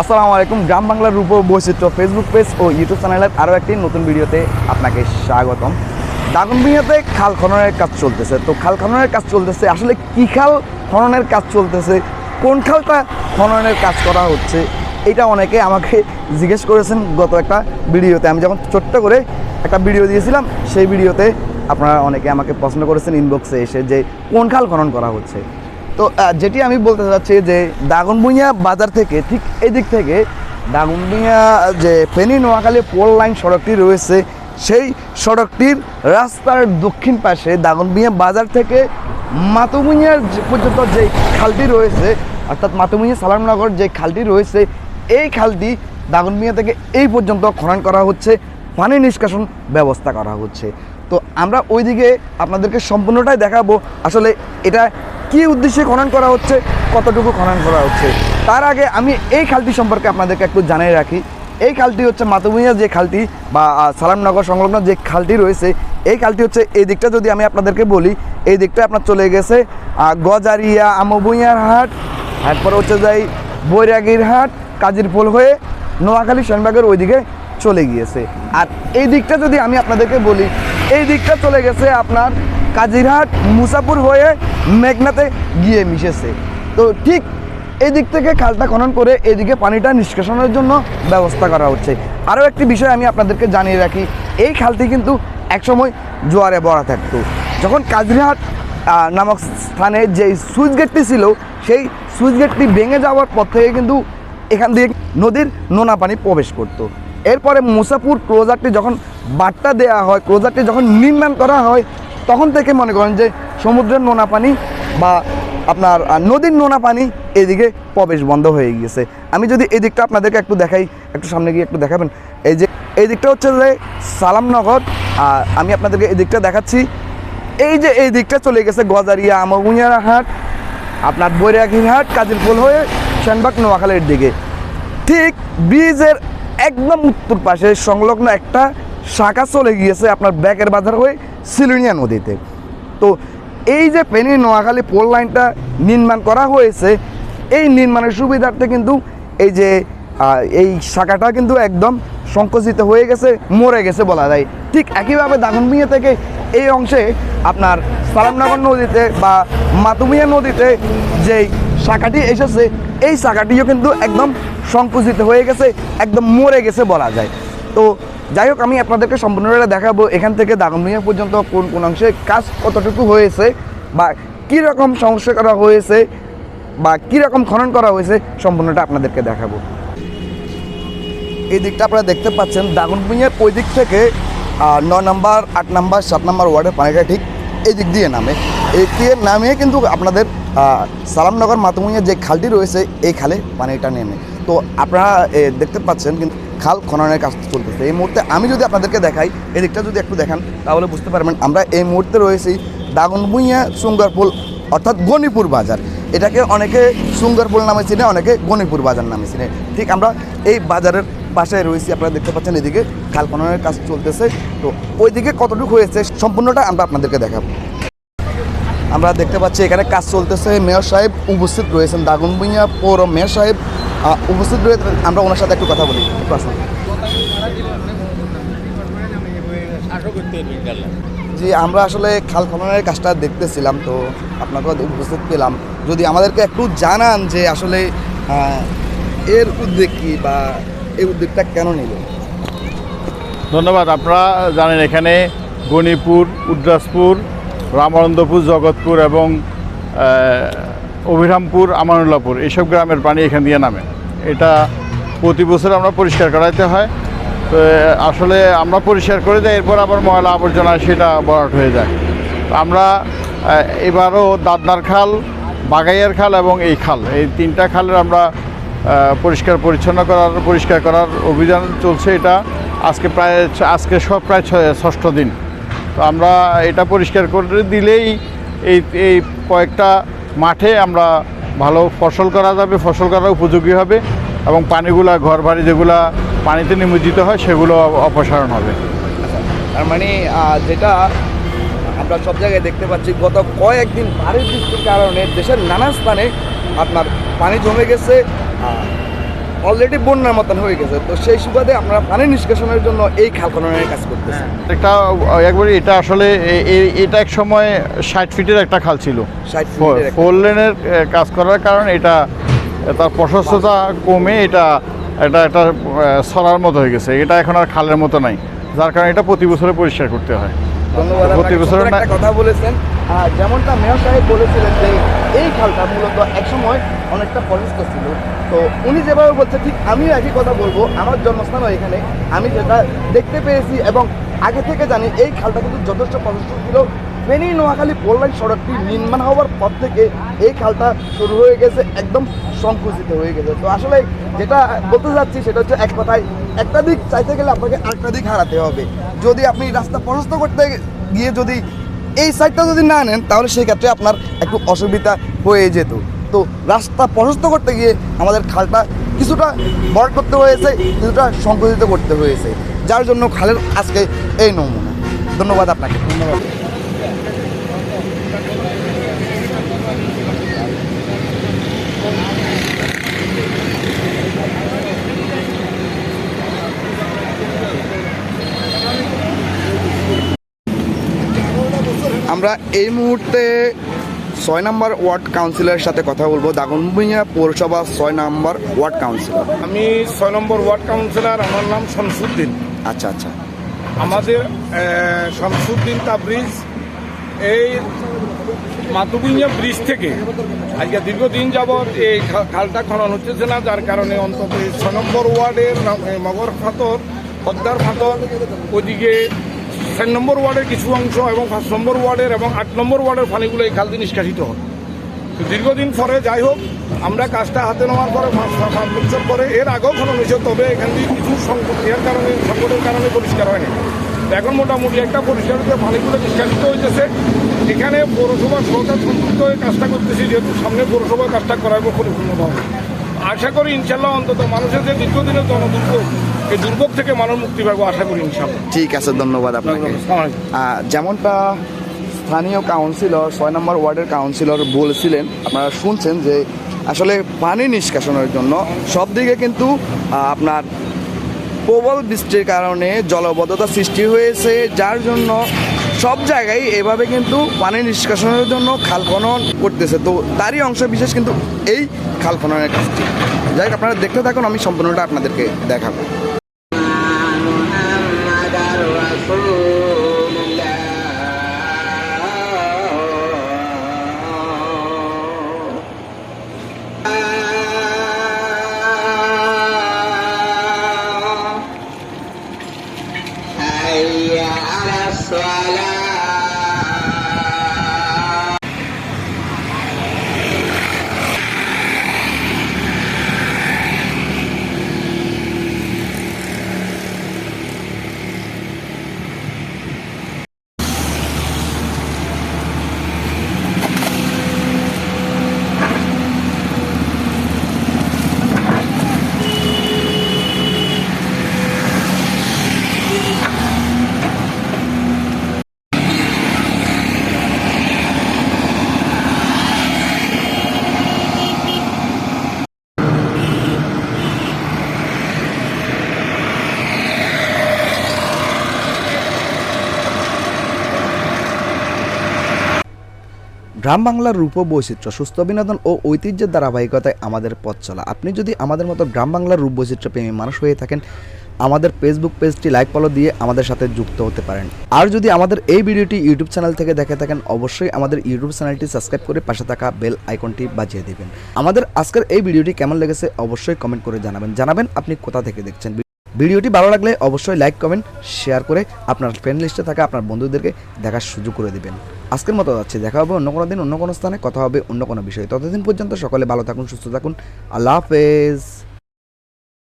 আসসালামু আলাইকুম, গ্রাম বাংলার রূপ বৈচিত্র্য ফেসবুক পেজ ও ইউটিউব চ্যানেলের আরও একটি নতুন ভিডিওতে আপনাকে স্বাগতম। দাগনভূঞাতে খাল খননের কাজ চলতেছে। তো খাল খননের কাজ চলতেছে, আসলে কী খাল খননের কাজ চলতেছে, কোন খালটা খননের কাজ করা হচ্ছে, এটা অনেকে আমাকে জিজ্ঞেস করেছেন গত একটা ভিডিওতে। আমি যখন ছোট্ট করে একটা ভিডিও দিয়েছিলাম, সেই ভিডিওতে আপনারা অনেকে আমাকে প্রশ্ন করেছেন ইনবক্সে এসে যে কোন খাল খনন করা হচ্ছে। তো যেটি আমি বলতে চাচ্ছি যে দাগনভূঞা বাজার থেকে ঠিক এই দিক থেকে দাগনভূঞা, যে ফেনী নোয়াখালী পোল লাইন সড়কটি রয়েছে, সেই সড়কটির রাস্তার দক্ষিণ পাশে দাগনভূঞা বাজার থেকে মাতুমুইয়ার পর্যন্ত যে খালটি রয়েছে, অর্থাৎ মাতুমুইয়া সালামনগর যে খালটি রয়েছে, এই খালটি দাগনভূঞা থেকে এই পর্যন্ত খনন করা হচ্ছে, পানি নিষ্কাশন ব্যবস্থা করা হচ্ছে। তো আমরা ওইদিকে আপনাদেরকে সম্পূর্ণটাই দেখাবো। আসলে এটা কি উদ্দেশ্যে খনন করা হচ্ছে, কতটুকু খনন করা হচ্ছে? তার আগে আমি এই খালটি সম্পর্কে আপনাদেরকে একটু জানিয়ে রাখি। এই খালটি হচ্ছে মাতুমিয়া যে খালটি বা সালামনগর সংলগ্ন যে খালটি রয়েছে, এই খালটি হচ্ছে এই দিকটা যদি আমি আপনাদেরকে বলি, এই দিকটা আপনার চলে গেছে গজারিয়া আমবুইয়ার হাট, তারপরে হচ্ছে যাই বৈরাগীর হাট, কাজিরপোল হয়ে নোয়াখালী সেনবাগের ওইদিকে চলে গিয়েছে। আর এই দিকটা যদি আমি আপনাদেরকে বলি, এই দিকটা চলে গেছে আপনার কাজিরহাট, মুসাপুর হয়ে মেঘনাতে গিয়ে মিশেছে। তো ঠিক এই দিক থেকে খালটা খনন করে এদিকে পানিটা নিষ্কাশনের জন্য ব্যবস্থা করা হচ্ছে। আরও একটি বিষয় আমি আপনাদেরকে জানিয়ে রাখি, এই খালটি কিন্তু একসময় জোয়ারে ভরা থাকতো। যখন কাজিরহাট নামক স্থানে যে সুইচ গেটটি ছিল, সেই সুইচ গেটটি ভেঙে যাওয়ার পর থেকে কিন্তু এখান দিয়ে নদীর নোনা পানি প্রবেশ করতো। এরপরে মুসাপুর ক্লোজারটি যখন বাট্টা দেওয়া হয়, ক্লোজারটি যখন নির্মাণ করা হয় তখন থেকে মনে করেন যে সমুদ্রের নোনা পানি বা আপনার নদীর নোনা পানি এদিকে প্রবেশ বন্ধ হয়ে গিয়েছে। আমি যদি এই দিকটা আপনাদেরকে একটু দেখাই, একটু সামনে গিয়ে একটু দেখাবেন। এই যে, এই দিকটা হচ্ছে যে সালামনগর, আর আমি আপনাদেরকে এই দিকটা দেখাচ্ছি। এই যে এই দিকটা চলে গেছে গজারিয়া আমগুঁয়ারা হাট, আপনার বৈরাগী হাট কাজিরপুল হয়ে সেনবাগ নোয়াখালীর দিকে। ঠিক ব্রিজের একদম উত্তর পাশে সংলগ্ন একটা শাখা চলে গিয়েছে আপনার ব্যাকের বাজার হয়ে। সিলুনিয়া নদীতে। তো এই যে পেনি নোয়াখালী পোল লাইনটা নির্মাণ করা হয়েছে, এই নির্মাণের সুবিধার্থে কিন্তু এই যে এই শাখাটা কিন্তু একদম সংকুচিত হয়ে গেছে, মরে গেছে বলা যায়। ঠিক একইভাবে দাগনমিয়া থেকে এই অংশে আপনার সালামনগর নদীতে বা মাতুমিয়া নদীতে যেই শাখাটি এসেছে, এই শাখাটিও কিন্তু একদম সংকুচিত হয়ে গেছে, একদম মরে গেছে বলা যায়। তো যাই হোক, আমি আপনাদেরকে সম্পূর্ণটা দেখাবো এখান থেকে দাগনমিয়া পর্যন্ত কোন কোন অংশে কাজ কতটুকু হয়েছে বা কী রকম সমস্যা করা হয়েছে বা কী রকম খনন করা হয়েছে সম্পূর্ণটা আপনাদেরকে দেখাবো। এই দিকটা আপনারা দেখতে পাচ্ছেন দাগনভূঞার ওই দিক থেকে নয় নম্বর, আট নম্বর, সাত নম্বর ওয়ার্ডের পানিটা ঠিক এই দিক দিয়ে নামে। এই দিয়ে নামিয়ে কিন্তু আপনাদের সালামনগর মাতুমুইয়া যে খালটি রয়েছে, এই খালে পানিটা নেমে। তো আপনারা দেখতে পাচ্ছেন কিন্তু খাল খননের কাজ চলতেছে। এই মুহূর্তে আমি যদি আপনাদেরকে দেখাই, এদিকটা যদি একটু দেখান, তাহলে বুঝতে পারবেন আমরা এই মুহূর্তে রয়েছি দাগনভূঞা সুঙ্গারপুল অর্থাৎ গণিপুর বাজার। এটাকে অনেকে সুঙ্গারপুল নামে চিনে, অনেকে গণিপুর বাজার নামে চিনে। ঠিক আমরা এই বাজারের পাশে রয়েছি, আপনারা দেখতে পাচ্ছেন এদিকে খাল খননের কাজ চলতেছে। তো ওইদিকে কতটুকু হয়েছে, সম্পূর্ণটা আমরা আপনাদেরকে দেখাবো। আমরা দেখতে পাচ্ছি এখানে কাজ চলতেছে। মেয়র সাহেব উপস্থিত রয়েছেন। দাগনভূঞা পৌর মেয়র সাহেব উপস্থিত রয়েছেন। আমরা ওনার সাথে একটু কথা বলি। আসুন। জি, আমরা আসলে খাল খননের কাজটা দেখতেছিলাম তো আপনাকে উপস্থিত পেলাম। যদি আমাদেরকে একটু জানান যে আসলে এর উদ্যোগ কি বা এই উদ্যোগটা কেন নিল ধন্যবাদ। আপনারা জানেন এখানে গণিপুর, উদ্রাসপুর রামানন্দপুর, জগৎপুর এবং অভিরামপুর আমানুল্লাপুর এইসব গ্রামের পানি এখান দিয়ে নামে। এটা প্রতি বছর আমরা পরিষ্কার করাইতে হয়। তো, আসলে আমরা পরিষ্কার করে দেয় এরপর আবার ময়লা আবর্জনা সেটা বরাট হয়ে যায়। আমরা এবারও দাদনার খাল, বাগাইয়ার খাল এবং এই খাল, এই তিনটা খালের আমরা পরিষ্কার পরিচ্ছন্ন করার, পরিষ্কার করার অভিযান চলছে এটা। আজকে প্রায়, আজকে সব প্রায় ষষ্ঠ দিন। তো আমরা এটা পরিষ্কার করে দিলেই এই এই কয়েকটা মাঠে আমরা ভালো ফসল করা যাবে, ফসল করার উপযোগী হবে এবং পানিগুলা ঘর বাড়ি যেগুলা পানিতে নিমজ্জিত হয়, সেগুলো অপসারণ হবে। তার মানে যেটা আমরা সব জায়গায় দেখতে পাচ্ছি, গত কয়েকদিন ভারী বৃষ্টির কারণে দেশের নানা স্থানে আপনার পানি জমে গেছে অলরেডি বন্যার মতন হয়ে গেছে। তো সেই সুবাদে আমরা পানি নিষ্কাশনের জন্য এই খাল খননের কাজ করতেছেন একটা একবারে এটা আসলে এটা এক সময় ষাট ফিটের একটা খাল ছিল। ফোর লেনের কাজ করার কারণে এটা তার প্রশস্ততা কমে এটা এটা একটা সরার মতো হয়ে গেছে। এটা এখন আর খালের মতো নাই যার কারণে এটা প্রতি বছরে পরিষ্কার করতে হয়। ধন্যবাদ প্রতি বছর একটা কথা বলেছেন। যেমনটা মেয়র সাহেব বলেছিলেন যে এই খালটা মূলত একসময় অনেকটা প্রশস্ত ছিল তো উনি যেভাবে বলছে ঠিক আমিও একই কথা বলব। আমার জন্মস্থানও এখানে। আমি যেটা দেখতে পেরেছি এবং আগে থেকে জানি এই খালটা কিন্তু যথেষ্ট প্রশস্ত ছিল। ফেনী নোয়াখালী পোললাইন সড়কটি নির্মাণ হওয়ার পর থেকে এই খালটা শুরু হয়ে গেছে একদম সংকুচিত হয়ে গেছে। তো আসলে যেটা বলতে চাচ্ছি সেটা হচ্ছে এক কথায় একটা দিক চাইতে গেলে আপনাকে আরেকটা দিক হারাতে হবে। যদি আপনি রাস্তা প্রশস্ত করতে গিয়ে যদি এই সাইডটা যদি না নেন, তাহলে সেই ক্ষেত্রে আপনার একটু অসুবিধা হয়ে যেত। তো রাস্তা প্রশস্ত করতে গিয়ে আমাদের খালটা কিছুটা বড় করতে হয়েছে, কিছুটা সংকুচিত করতে হয়েছে। যার জন্য খালের আজকে এই নমুনা। ধন্যবাদ আপনাকে। ধন্যবাদ। আমরা এই মুহূর্তে ছয় নম্বর ওয়ার্ড কাউন্সিলরের সাথে কথা বলব। দাগনভূঞা পৌরসভা ছয় নম্বর ওয়ার্ড কাউন্সিলর। আমি ছয় নম্বর ওয়ার্ড কাউন্সিলর আমার নাম শামসুদ্দিন। আচ্ছা আচ্ছা। আমাদের শামসুদ্দিন তাবরিজ এই মাতুবিঞ্জা ব্রিজ থেকে আজকে দীর্ঘদিন যাবৎ এই খালটা খনন হচ্ছে না যার কারণে অন্তত ছয় নম্বর ওয়ার্ডের মগর ফাতর পদ্মার ফাতর ওইদিকে চার নম্বর ওয়ার্ডের কিছু অংশ এবং পাঁচ নম্বর ওয়ার্ডের এবং আট নম্বর ওয়ার্ডের পানিগুলো এই খাল দিয়ে নিষ্কাশিত হয়। দীর্ঘদিন পরে যাই হোক, আমরা কাজটা হাতে নেওয়ার পরে পাঁচ বছর পরে এর আগেও খনন হয়েছে তবে এখান থেকে কিছু সংকট এর কারণে সংকটের কারণে পরিষ্কার হয়নি। এখন মোটামুটি একটা পরিষ্কার হতে পানিগুলো নিষ্কাশিত হয়েছে এখানে পৌরসভা সরকার সম্পৃক্ত হয়ে কাজটা করতেছি, যেহেতু সামনে পৌরসভা কাজটা করাবো পরিপূর্ণভাবে আশা করি ইনশাল্লাহ অন্তত মানুষের যে দীর্ঘদিনের জনদুর্ভোগ এই দুর্ভোগ থেকে মানুষ মুক্তি পাবো আশা করি ইনশাল্লাহ ঠিক আছে ধন্যবাদ আপনাকে। যেমনটা স্থানীয় কাউন্সিলর ছয় নম্বর ওয়ার্ডের কাউন্সিলর বলছিলেন আপনারা শুনছেন যে আসলে পানি নিষ্কাশনের জন্য সব দিকে কিন্তু আপনার প্রবল বৃষ্টির কারণে জলবদ্ধতা সৃষ্টি হয়েছে যার জন্য সব জায়গায় এভাবে কিন্তু পানি নিষ্কাশনের জন্য খাল খনন করতেছে। তো তারই অংশ বিশেষ কিন্তু এই খাল খননের কাজটি। যাই আপনারা দেখতে থাকুন আমি সম্পূর্ণটা আপনাদেরকে দেখাবো। Swala. গ্রাম বাংলার রূপ বৈচিত্র্য সুস্থ বিনোদন ও ঐতিহ্যের ধারাবাহিকতায় আমাদের পথ চলা। আপনি যদি আমাদের মতো গ্রাম বাংলার রূপ বৈচিত্র্য প্রেমী মানুষ হয়ে থাকেন, আমাদের ফেসবুক পেজটি লাইক ফলো দিয়ে আমাদের সাথে যুক্ত হতে পারেন। আর যদি আমাদের এই ভিডিওটি ইউটিউব চ্যানেল থেকে দেখে থাকেন, অবশ্যই আমাদের ইউটিউব চ্যানেলটি সাবস্ক্রাইব করে পাশে থাকা বেল আইকনটি বাজিয়ে দিবেন। আমাদের আজকের এই ভিডিওটি কেমন লেগেছে অবশ্যই কমেন্ট করে জানাবেন। জানাবেন আপনি কোথা থেকে দেখছেন। ভিডিওটি ভালো লাগলে অবশ্যই লাইক কমেন্ট শেয়ার করে আপনার ফ্রেন্ড লিস্টে থাকা আপনার বন্ধুদেরকে দেখার সুযোগ করে দিবেন। আজকের মতো যাচ্ছে। দেখা হবে অন্য কোনো দিন, অন্য কোনো স্থানে, কথা হবে অন্য কোনো বিষয়ে। ততদিন পর্যন্ত সকলে ভালো থাকুন, সুস্থ থাকুন। আল্লাহ হাফেজ।